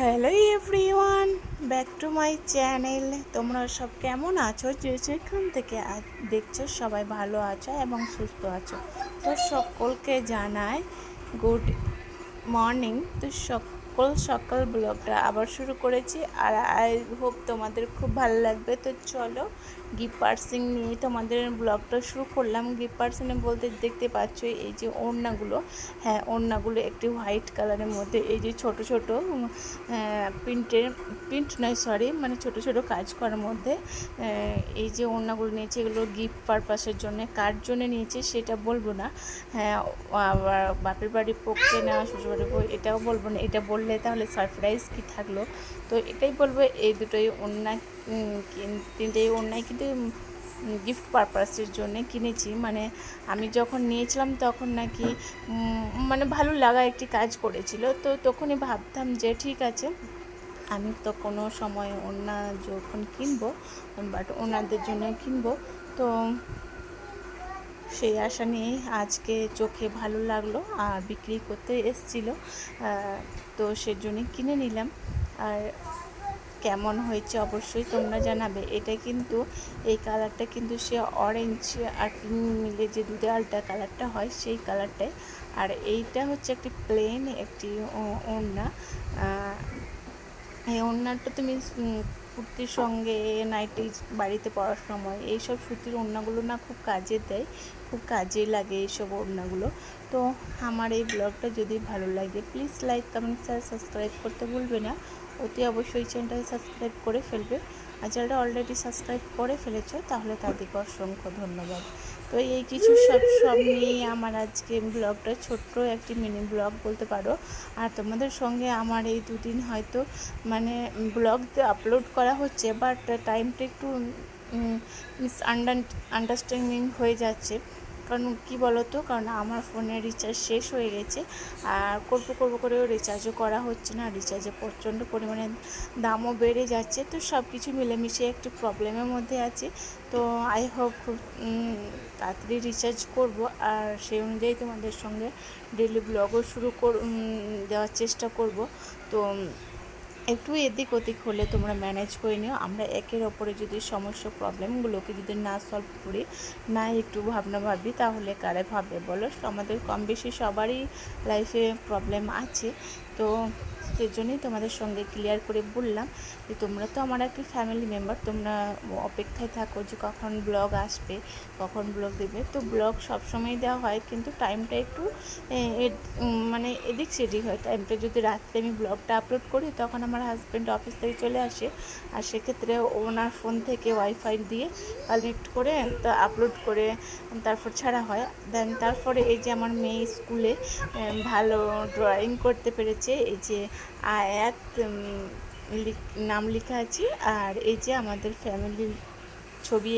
Hello everyone back to my channel তোমরা সব কেমন আছো? যে যেখান থেকে দেখছ সবাই ভালো আছো এবং সুস্থ আছো। তো সকলকে জানায় গুড মর্নিং তো সকল সকাল ব্লগটা আবার শুরু করেছি আর আই হোপ তোমাদের খুব ভালো লাগবে। তো চলো, গিফট পার্সিং নিয়ে তোমাদের ব্লগটা শুরু করলাম। গিফট পার্সিংয়ে বলতে দেখতে পাচ্ছ এই যে ওড়নাগুলো। হ্যাঁ ওড়নাগুলো একটি হোয়াইট কালারের মধ্যে এই যে ছোট ছোট প্রিন্টের, প্রিন্ট নয়, সরি মানে ছোট ছোট কাজ করার মধ্যে এই যে ওড়নাগুলো নিয়েছে, এগুলো গিফট পারপাসের জন্য। কার জন্য নিয়েছে সেটা বলব না। হ্যাঁ আবার বাপের বাড়ির পক্ষে না শ্বশুর বাড়ির পক্ষে, এটাও বলব না, এটা বললে তাহলে সারপ্রাইজ কি থাকল? তো এটাই বলব, এই দুটোই কিন- তিনটেই অন্যায় কিন্তু গিফট পারপাসের জন্য কিনেছি। মানে আমি যখন নিয়েছিলাম তখন নাকি মানে ভালো লাগা একটি কাজ করেছিল। তো তখনই ভাবতাম যে ঠিক আছে, আমি তো কোনো সময় ওনা যখন কিনবো বাট ওনাদের জন্য কিনবো, তো সেই আশা নিয়ে আজকে চোখে ভালো লাগল আর বিক্রি করতে এসছিল তো সেজন্যই কিনে নিলাম। আর কেমন হয়েছে অবশ্যই তোমরা জানাবে। এটা কিন্তু, এই কালারটা কিন্তু সে অরেঞ্জ আর পিঙ্ক মিলে যে দুধে আলটা কালারটা হয়, সেই কালারটাই। আর এইটা হচ্ছে একটি প্লেন একটি ওড়না এই ওড়নাটা তুমি কুর্তির সঙ্গে নাইটি, বাড়িতে পরার সময় এইসব সুতির ওড়নাগুলো না খুব কাজে দেয়, খুব কাজে লাগে এইসব ওড়নাগুলো। তো আমার এই ব্লগটা যদি ভালো লাগে please like comment share subscribe করতে ভুলবে না। অতি অবশ্যই চ্যানেলটাকে সাবস্ক্রাইব করে ফেলবে। আর যারা অলরেডি সাবস্ক্রাইব করে ফেলেছো, তাহলে তাদেরকে অসংখ্য ধন্যবাদ। তো এই কিছু সব সব নিয়েই আমার আজকে ব্লগটা ছোট্ট একটি মিনি ব্লগ বলতে পারো। আর তোমাদের সঙ্গে আমার এই দুদিন হয়তো মানে ব্লগ আপলোড করা হচ্ছে বাট টাইমটা একটু মিস আন্ডার আন্ডারস্ট্যান্ডিং হয়ে যাচ্ছে। কারণ কি তো কারণ আমার ফোনের রিচার্জ শেষ হয়ে গেছে। আর করব করব করেও রিচার্জও করা হচ্ছে না। রিচার্জে প্রচণ্ড পরিমাণে দামও বেড়ে যাচ্ছে। তো সব কিছু মিলেমিশে একটু প্রবলেমের মধ্যে আছে। তো আই হোপ খুব তাড়াতাড়ি রিচার্জ করব। আর সেই অনুযায়ী তোমাদের সঙ্গে ডেলি ব্লগও শুরু কর দেওয়ার চেষ্টা করব। তো একটু এদিক ওদিক হলে তোমরা ম্যানেজ করে নিও। আমরা একের ওপরে যদি সমস্যা প্রবলেমগুলোকে যদি না সলভ করি, না একটু ভাবনা ভাবি, তাহলে কারে ভাববে বলো? আমাদের কম বেশি সবারই লাইফে প্রবলেম আছে। তো সেজন্যই তোমাদের সঙ্গে ক্লিয়ার করে বললাম যে তোমরা তো আমার একটি ফ্যামিলি মেম্বার তোমরা অপেক্ষায় থাকো যে কখন ব্লগ আসবে, কখন ব্লগ দেবে। তো ব্লগ সবসময় দেওয়া হয়, কিন্তু টাইমটা একটু মানে এদিক সেদিক হয়। টাইমটা যদি রাত্রে আমি ব্লগটা আপলোড করি, তখন আমার হাজব্যান্ড অফিস থেকে চলে আসে, আর সেক্ষেত্রে ওনার ফোন থেকে ওয়াইফাই দিয়ে কালেক্ট করে তা আপলোড করে তারপর ছাড়া হয়। দেন তারপরে এই যে আমার মেয়ে স্কুলে ভালো ড্রয়িং করতে পেরেছে, এই যে আয়াত নাম লেখা আছে, আর এই যে আমাদের ফ্যামিলির ছবি